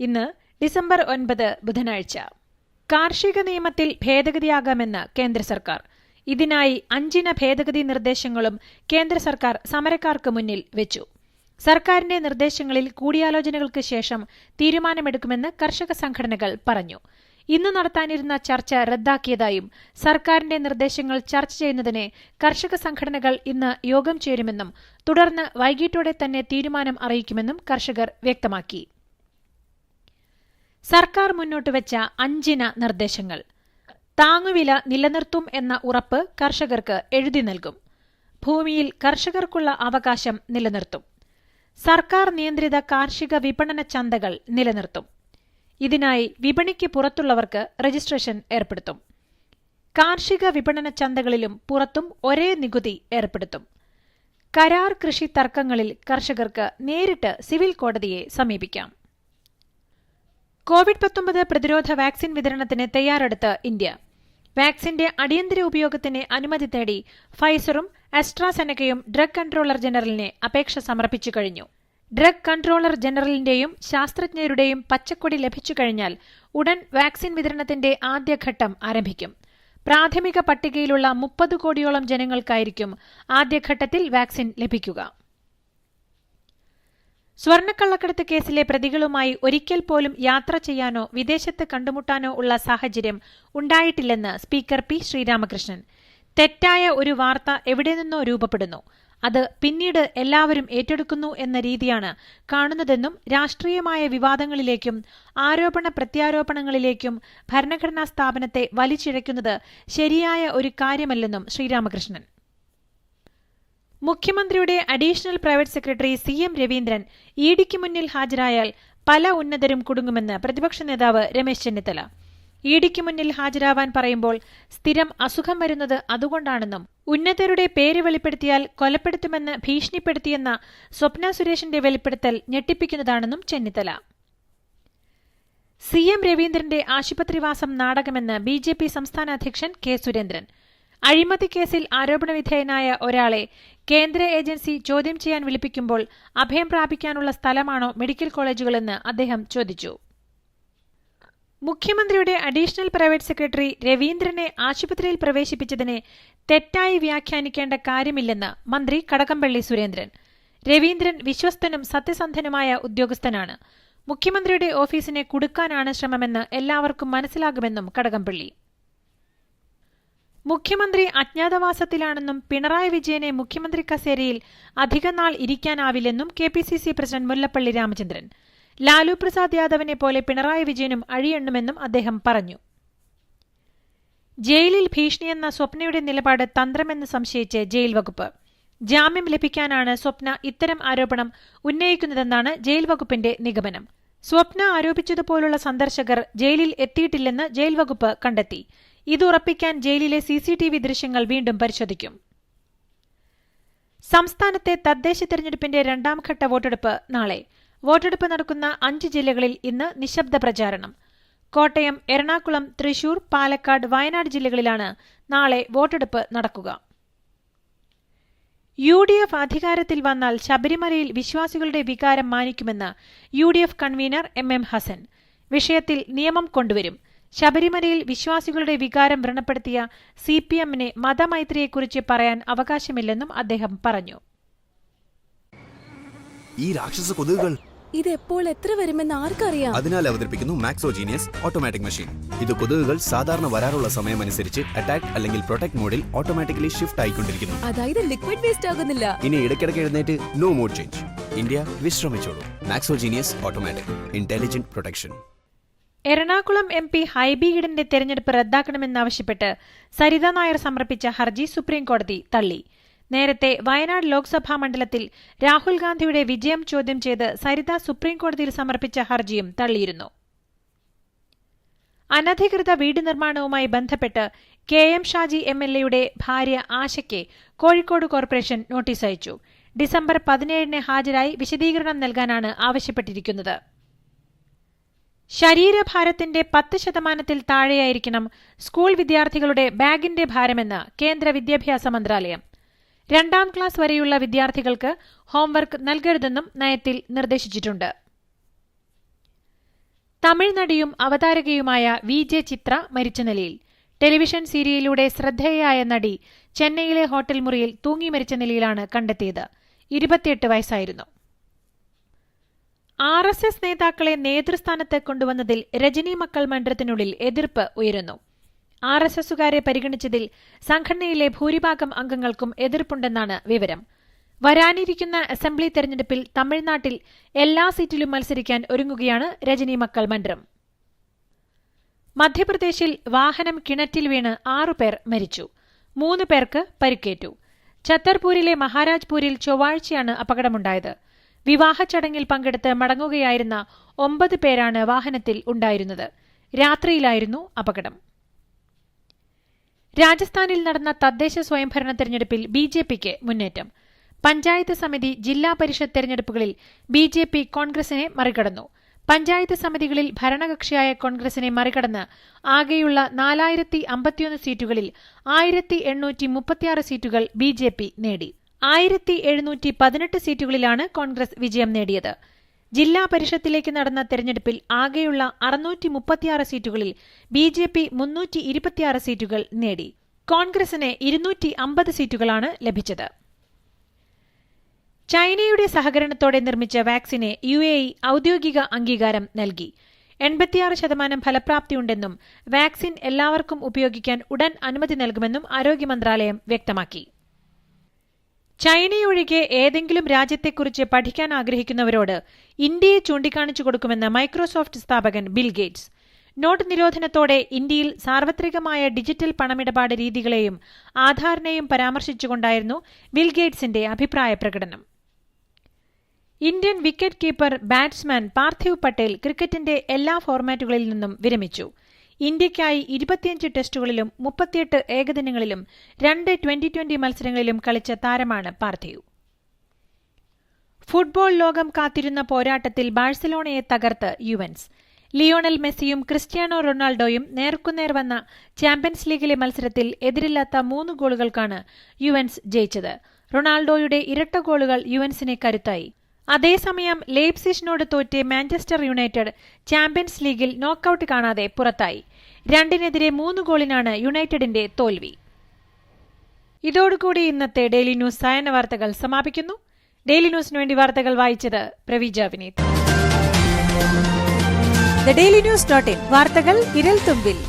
ഇന്ന് ഡിസംബർ ഒൻപത് ബുധനാഴ്ച. കാർഷിക നിയമത്തിൽ ഭേദഗതിയാകാമെന്ന് കേന്ദ്ര സർക്കാർ. ഇതിനായി അഞ്ചിന ഭേദഗതി നിർദ്ദേശങ്ങളും കേന്ദ്ര സർക്കാർ സമരക്കാർക്ക് മുന്നിൽ വെച്ചു. സർക്കാരിന്റെ നിർദ്ദേശങ്ങളിൽ കൂടിയാലോചനകൾക്ക് ശേഷം തീരുമാനമെടുക്കുമെന്ന് കർഷക സംഘടനകൾ പറഞ്ഞു. ഇന്ന് നടത്താനിരുന്ന ചർച്ച റദ്ദാക്കിയതായും സർക്കാരിന്റെ നിർദ്ദേശങ്ങൾ ചർച്ച ചെയ്യുന്നതിന് കർഷക സംഘടനകൾ ഇന്ന് യോഗം ചേരുമെന്നും തുടർന്ന് വൈകിട്ടോടെ തന്നെ തീരുമാനം അറിയിക്കുമെന്നും കർഷകർ വ്യക്തമാക്കി. സർക്കാർ മുന്നോട്ട് വെച്ച അഞ്ചിന നിർദ്ദേശങ്ങൾ. താങ്ങുവില നിലനിർത്തും എന്ന ഉറപ്പ് കർഷകർക്ക് എഴുതി നൽകും. ഭൂമിയിൽ കർഷകർക്കുള്ള അവകാശം നിലനിർത്തും. സർക്കാർ നിയന്ത്രിത കാർഷിക വിപണന ചന്തകൾ നിലനിർത്തും. ഇതിനായി വിപണിക്ക് പുറത്തുള്ളവർക്ക് രജിസ്ട്രേഷൻ ഏർപ്പെടുത്തും. കാർഷിക വിപണന ചന്തകളിലും പുറത്തും ഒരേ നികുതി ഏർപ്പെടുത്തും. കരാർ കൃഷി തർക്കങ്ങളിൽ കർഷകർക്ക് നേരിട്ട് സിവിൽ കോടതിയെ സമീപിക്കാം. കോവിഡ് പത്തൊമ്പത് പ്രതിരോധ വാക്സിൻ വിതരണത്തിന് തയ്യാറെടുത്ത് ഇന്ത്യ. വാക്സിന്റെ അടിയന്തര ഉപയോഗത്തിന് അനുമതി തേടി ഫൈസറും അസ്ട്രാസെനക്കയും ഡ്രഗ് കൺട്രോളർ ജനറലിനെ അപേക്ഷ സമർപ്പിച്ചു കഴിഞ്ഞു. ഡ്രഗ് കൺട്രോളർ ജനറലിന്റെയും ശാസ്ത്രജ്ഞരുടെയും പച്ചക്കൊടി ലഭിച്ചു കഴിഞ്ഞാൽ ഉടൻ വാക്സിൻ വിതരണത്തിന്റെ ആദ്യഘട്ടം ആരംഭിക്കും. പ്രാഥമിക പട്ടികയിലുള്ള മുപ്പത് കോടിയോളം ജനങ്ങൾക്കായിരിക്കും ആദ്യഘട്ടത്തിൽ വാക്സിൻ ലഭിക്കുക. സ്വർണക്കള്ളക്കടത്ത് കേസിലെ പ്രതികളുമായി ഒരിക്കൽ പോലും യാത്ര ചെയ്യാനോ വിദേശത്ത് കണ്ടുമുട്ടാനോ ഉള്ള സാഹചര്യം ഉണ്ടായിട്ടില്ലെന്ന് സ്പീക്കർ പി ശ്രീരാമകൃഷ്ണൻ. തെറ്റായ ഒരു വാർത്ത എവിടെ നിന്നോ രൂപപ്പെടുന്നു. അത് പിന്നീട് എല്ലാവരും ഏറ്റെടുക്കുന്നു എന്ന രീതിയാണ് കാണുന്നതെന്നും രാഷ്ട്രീയമായ വിവാദങ്ങളിലേക്കും ആരോപണ പ്രത്യാരോപണങ്ങളിലേക്കും ഭരണഘടനാ സ്ഥാപനത്തെ വലിച്ചിഴയ്ക്കുന്നത് ശരിയായ ഒരു കാര്യമല്ലെന്നും ശ്രീരാമകൃഷ്ണൻ. മുഖ്യമന്ത്രിയുടെ additional private secretary C M Raveendran ഇഡിക്ക് മുന്നിൽ ഹാജരായാൽ പല ഉന്നതരും കുടുങ്ങുമെന്ന് പ്രതിപക്ഷ നേതാവ് രമേശ് ചെന്നിത്തല. ഇഡിക്ക് മുന്നിൽ ഹാജരാവാൻ പറയുമ്പോൾ സ്ഥിരം അസുഖം വരുന്നത് അതുകൊണ്ടാണെന്നും ഉന്നതരുടെ പേര് വെളിപ്പെടുത്തിയാൽ കൊലപ്പെടുത്തുമെന്ന് ഭീഷണിപ്പെടുത്തിയെന്ന സ്വപ്ന സുരേഷിന്റെ വെളിപ്പെടുത്തൽ ഞെട്ടിപ്പിക്കുന്നതാണെന്നും ചെന്നിത്തല. സി എം രവീന്ദ്രന്റെ ആശുപത്രിവാസം നാടകമെന്ന് ബി ജെ പി സംസ്ഥാന അധ്യക്ഷൻ കെ സുരേന്ദ്രൻ. അഴിമതി കേസിൽ ആരോപണവിധേയനായ ഒരാളെ കേന്ദ്ര ഏജൻസി ചോദ്യം ചെയ്യാൻ വിളിപ്പിക്കുമ്പോൾ അഭയം പ്രാപിക്കാനുള്ള സ്ഥലമാണോ മെഡിക്കൽ കോളേജുകളെന്ന് അദ്ദേഹം ചോദിച്ചു. മുഖ്യമന്ത്രിയുടെ അഡീഷണൽ പ്രൈവറ്റ് സെക്രട്ടറി രവീന്ദ്രനെ ആശുപത്രിയിൽ പ്രവേശിപ്പിച്ചതിനെ തെറ്റായി വ്യാഖ്യാനിക്കേണ്ട കാര്യമില്ലെന്ന് മന്ത്രി കടകംപള്ളി സുരേന്ദ്രൻ. രവീന്ദ്രൻ വിശ്വസ്തനും സത്യസന്ധനുമായ ഉദ്യോഗസ്ഥനാണ്. മുഖ്യമന്ത്രിയുടെ ഓഫീസിനെ കുടുക്കാനാണ് ശ്രമമെന്ന് എല്ലാവർക്കും മനസ്സിലാകുമെന്നും കടകംപള്ളി. മുഖ്യമന്ത്രി അജ്ഞാതവാസത്തിലാണെന്നും പിണറായി വിജയനെ മുഖ്യമന്ത്രി കസേരയിൽ അധികനാൾ ഇരിക്കാനാവില്ലെന്നും K P C C president Mullappally Ramachandran. Lalu Prasad യാദവിനെ പോലെ പിണറായി വിജയനും അഴിയെണ്ണുമെന്നും അദ്ദേഹം പറഞ്ഞു. ജയിലിൽ ഭീഷണിയെന്ന സ്വപ്നയുടെ നിലപാട് തന്ത്രമെന്ന് സംശയിച്ച് ജയിൽ വകുപ്പ്. ജാമ്യം ലഭിക്കാനാണ് സ്വപ്ന ഇത്തരം ആരോപണം ഉന്നയിക്കുന്നതെന്നാണ് ജയിൽ വകുപ്പിന്റെ നിഗമനം. സ്വപ്ന ആരോപിച്ചതുപോലുള്ള സന്ദർശകർ ജയിലിൽ എത്തിയിട്ടില്ലെന്ന് ജയിൽ വകുപ്പ് കണ്ടെത്തി. ഇത് ഉറപ്പിക്കാൻ ജയിലിലെ സി സി ടി വി ദൃശ്യങ്ങൾ വീണ്ടും പരിശോധിക്കും. സംസ്ഥാനത്തെ തദ്ദേശ തെരഞ്ഞെടുപ്പിന്റെ രണ്ടാംഘട്ട വോട്ടെടുപ്പ് നാളെ. വോട്ടെടുപ്പ് നടക്കുന്ന അഞ്ച് ജില്ലകളിൽ ഇന്ന് നിശബ്ദ പ്രചാരണം. കോട്ടയം എറണാകുളം തൃശൂർ പാലക്കാട് വയനാട് ജില്ലകളിലാണ് നാളെ വോട്ടെടുപ്പ് നടക്കുക. യു ഡി എഫ് അധികാരത്തിൽ വന്നാൽ ശബരിമലയിൽ വിശ്വാസികളുടെ വികാരം മാനിക്കുമെന്ന് U D F convener M M Hassan. വിഷയത്തിൽ നിയമം കൊണ്ടുവരും. ശബരിമലയിൽ വിശ്വാസികളുടെ വികാരം വ്രണപ്പെടുത്തിയ സി പി എമ്മിനെ മതമൈത്രിയെക്കുറിച്ച് പറയാൻ അവകാശമില്ലെന്നും അദ്ദേഹം പറഞ്ഞു. ഈ രാക്ഷസ കൊതുകുകൾ ഇത് എപ്പോൾ എത്ര വരുമെന്ന് ആർക്കറിയാം? അതിനാൽ അവതരിപ്പിക്കുന്നു മാക്സോജീനിയസ് ഓട്ടോമാറ്റിക് മെഷീൻ ഇത് കൊതുകുകൾ സാധാരണ വരാറുള്ള സമയം അനുസരിച്ച് അറ്റാക്ക് അല്ലെങ്കിൽ പ്രൊട്ടക്ട് മോഡിൽ ഓട്ടോമാറ്റിക്കലി ഷിഫ്റ്റ് ആയിക്കൊണ്ടിരിക്കുന്നു. അതായത് ലിക്വിഡ് വേസ്റ്റ് ആകുന്നില്ല. ഇനി ഇടയ്ക്കിടയ്ക്ക് എഴുന്നേറ്റ് നോ മോഡ് ചേഞ്ച് ഇന്ത്യ വിശ്രമിച്ചോളൂ. മാക്സോജീനിയസ് automatic intelligent protection Ernakulam M P Hibi ഈഡന്റെ തെരഞ്ഞെടുപ്പ് റദ്ദാക്കണമെന്നാവശ്യപ്പെട്ട് സരിത നായർ സമർപ്പിച്ച ഹർജി സുപ്രീംകോടതി തള്ളി. നേരത്തെ വയനാട് ലോക്സഭാ മണ്ഡലത്തിൽ രാഹുൽ ഗാന്ധിയുടെ വിജയം ചോദ്യം ചെയ്ത് സരിത സുപ്രീംകോടതിയിൽ സമർപ്പിച്ച ഹർജിയും തള്ളിയിരുന്നു. അനധികൃത വീട് നിർമ്മാണവുമായി ബന്ധപ്പെട്ട് K M Shaji M L എയുടെ ഭാര്യ ആശയ്ക്ക് കോഴിക്കോട് കോർപ്പറേഷൻ നോട്ടീസ് അയച്ചു. ഡിസംബർ പതിനേഴിന് ഹാജരായി വിശദീകരണം നൽകാനാണ് ആവശ്യപ്പെട്ടിരിക്കുന്നത്. ശരീരഭാരത്തിന്റെ പത്ത് ശതമാനത്തിൽ താഴെയായിരിക്കണം സ്കൂൾ വിദ്യാർത്ഥികളുടെ ബാഗിന്റെ ഭാരമെന്ന് കേന്ദ്ര വിദ്യാഭ്യാസ മന്ത്രാലയം. രണ്ടാം ക്ലാസ് വരെയുള്ള വിദ്യാർത്ഥികൾക്ക് ഹോംവർക്ക് നൽകരുതെന്നും നയത്തിൽ നിർദ്ദേശിച്ചിട്ടുണ്ട്. തമിഴ് നടിയും അവതാരകയുമായ വി ജെ ചിത്ര മരിച്ച നിലയിൽ. ടെലിവിഷൻ സീരിയലിലൂടെ ശ്രദ്ധേയയായ നടി ചെന്നൈയിലെ ഹോട്ടൽ മുറിയിൽ തൂങ്ങി മരിച്ച നിലയിലാണ് കണ്ടെത്തിയത്. ഇരുപത്തിയെട്ട് വയസ്സായിരുന്നു. ആർ എസ് എസ് നേതാക്കളെ നേതൃസ്ഥാനത്ത് കൊണ്ടുവന്നതിൽ രജനി മക്കൾ മണ്ഡലത്തിനുള്ളിൽ എതിർപ്പ് ഉയരുന്നു. ആർ എസ് എസുകാരെ പരിഗണിച്ചതിൽ സംഘടനയിലെ ഭൂരിഭാഗം അംഗങ്ങൾക്കും എതിർപ്പുണ്ടെന്നാണ് വിവരം. വരാനിരിക്കുന്ന അസംബ്ലി തെരഞ്ഞെടുപ്പിൽ തമിഴ്നാട്ടിൽ എല്ലാ സീറ്റിലും മത്സരിക്കാൻ ഒരുങ്ങുകയാണ് രജനി മക്കൾ മണ്ഡലം. മധ്യപ്രദേശിൽ വാഹനം കിണറ്റിൽ വീണ് ആറുപേർ മരിച്ചു. മൂന്ന് പേർക്ക് പരിക്കേറ്റു. ഛത്തർപൂരിലെ മഹാരാജ്പൂരിൽ ചൊവ്വാഴ്ചയാണ് അപകടമുണ്ടായത്. വിവാഹ ചടങ്ങിൽ പങ്കെടുത്ത് മടങ്ങുകയായിരുന്ന ഒമ്പത് പേരാണ് വാഹനത്തിൽ ഉണ്ടായിരുന്നത്. രാത്രിയിലായിരുന്നു അപകടം. രാജസ്ഥാനിൽ നടന്ന തദ്ദേശ സ്വയംഭരണ തെരഞ്ഞെടുപ്പിൽ ബി ജെ പിക്ക് മുന്നേറ്റം. പഞ്ചായത്ത് സമിതി ജില്ലാ പരിഷത്ത് തെരഞ്ഞെടുപ്പുകളിൽ ബി ജെ പി കോൺഗ്രസിനെ മറികടന്നു. പഞ്ചായത്ത് സമിതികളിൽ ഭരണകക്ഷിയായ കോൺഗ്രസിനെ മറികടന്ന് ആകെയുള്ള നാലായിരത്തി അമ്പത്തിയൊന്ന് സീറ്റുകളിൽ ആയിരത്തി എണ്ണൂറ്റി മുപ്പത്തിയാറ് സീറ്റുകൾ ബി ജെ പി നേടി. ആയിരത്തി എഴുന്നൂറ്റി പതിനെട്ട് സീറ്റുകളിലാണ് കോൺഗ്രസ് വിജയം നേടിയത്. ജില്ലാ പരിഷത്തിലേക്ക് നടന്ന തെരഞ്ഞെടുപ്പിൽ ആകെയുള്ള അറുന്നൂറ്റി മുപ്പത്തിയാറ് സീറ്റുകളിൽ ബി ജെ പി മുന്നൂറ്റി ഇരുപത്തിയാറ് സീറ്റുകൾ നേടി. കോൺഗ്രസിന് ഇരുന്നൂറ്റി അമ്പത് സീറ്റുകളാണ് ലഭിച്ചത്. ചൈനയുടെ സഹകരണത്തോടെ നിർമ്മിച്ച വാക്സിനെ യു എ ഇ ഔദ്യോഗിക അംഗീകാരം നൽകി. എൺപത്തിയാറ് ശതമാനം ഫലപ്രാപ്തിയുണ്ടെന്നും വാക്സിൻ എല്ലാവർക്കും ഉപയോഗിക്കാൻ ഉടൻ അനുമതി നൽകുമെന്നും ആരോഗ്യ മന്ത്രാലയം വ്യക്തമാക്കി. ചൈനയൊഴികെ ഏതെങ്കിലും രാജ്യത്തെക്കുറിച്ച് പഠിക്കാൻ ആഗ്രഹിക്കുന്നവരോട് ഇന്ത്യയെ ചൂണ്ടിക്കാണിച്ചു കൊടുക്കുമെന്ന് മൈക്രോസോഫ്റ്റ് സ്ഥാപകൻ ബിൽ ഗേറ്റ്സ്. നോട്ട് നിരോധനത്തോടെ ഇന്ത്യയിൽ സാർവത്രികമായ ഡിജിറ്റൽ പണമിടപാട് രീതികളെയും ആധാറിനെയും പരാമർശിച്ചുകൊണ്ടായിരുന്നു ബിൽ ഗേറ്റ്സിന്റെ അഭിപ്രായ പ്രകടനം. Indian wicket keeper batsman Parthiv Patel ക്രിക്കറ്റിന്റെ എല്ലാ ഫോർമാറ്റുകളിൽ നിന്നും വിരമിച്ചു. ഇന്ത്യയ്ക്കായി ഇരുപത്തിയഞ്ച് ടെസ്റ്റുകളിലും മുപ്പത്തിയെട്ട് ഏകദിനങ്ങളിലും രണ്ട് ട്വന്റി ട്വന്റി മത്സരങ്ങളിലും കളിച്ച താരമാണ് പാർത്ഥിവ്. ഫുട്ബോൾ ലോകം കാത്തിരുന്ന പോരാട്ടത്തിൽ ബാഴ്സലോണയെ തകർത്ത് യുവൻസ്. ലിയോണൽ മെസ്സിയും ക്രിസ്ത്യാനോ റൊണാൾഡോയും നേർക്കുനേർ വന്ന ചാമ്പ്യൻസ് ലീഗിലെ മത്സരത്തിൽ എതിരില്ലാത്ത മൂന്ന് ഗോളുകൾക്കാണ് യുവൻസ് ജയിച്ചത്. റൊണാൾഡോയുടെ ഇരട്ട ഗോളുകൾ യുവൻസിനെ കരുത്തായി. അതേസമയം ലേപ്സിഷിനോട് തോറ്റ് മാഞ്ചസ്റ്റർ യുണൈറ്റഡ് ചാമ്പ്യൻസ് ലീഗിൽ നോക്കൌട്ട് കാണാതെ പുറത്തായി. രണ്ടിനെതിരെ മൂന്ന് ഗോളിനാണ് യുണൈറ്റഡിന്റെ തോൽവി. ഇതോടുകൂടി ഇന്നത്തെ ഡെയിലി ന്യൂസ് സായന വാർത്തകൾ സമാപിക്കുന്നു. ഡെയിലി ന്യൂസിന് വേണ്ടി വാർത്തകൾ വായിച്ചത് Praveeja Vineeth. Daily news dot in. വാർത്തകൾ വിരൽ തുമ്പിൽ.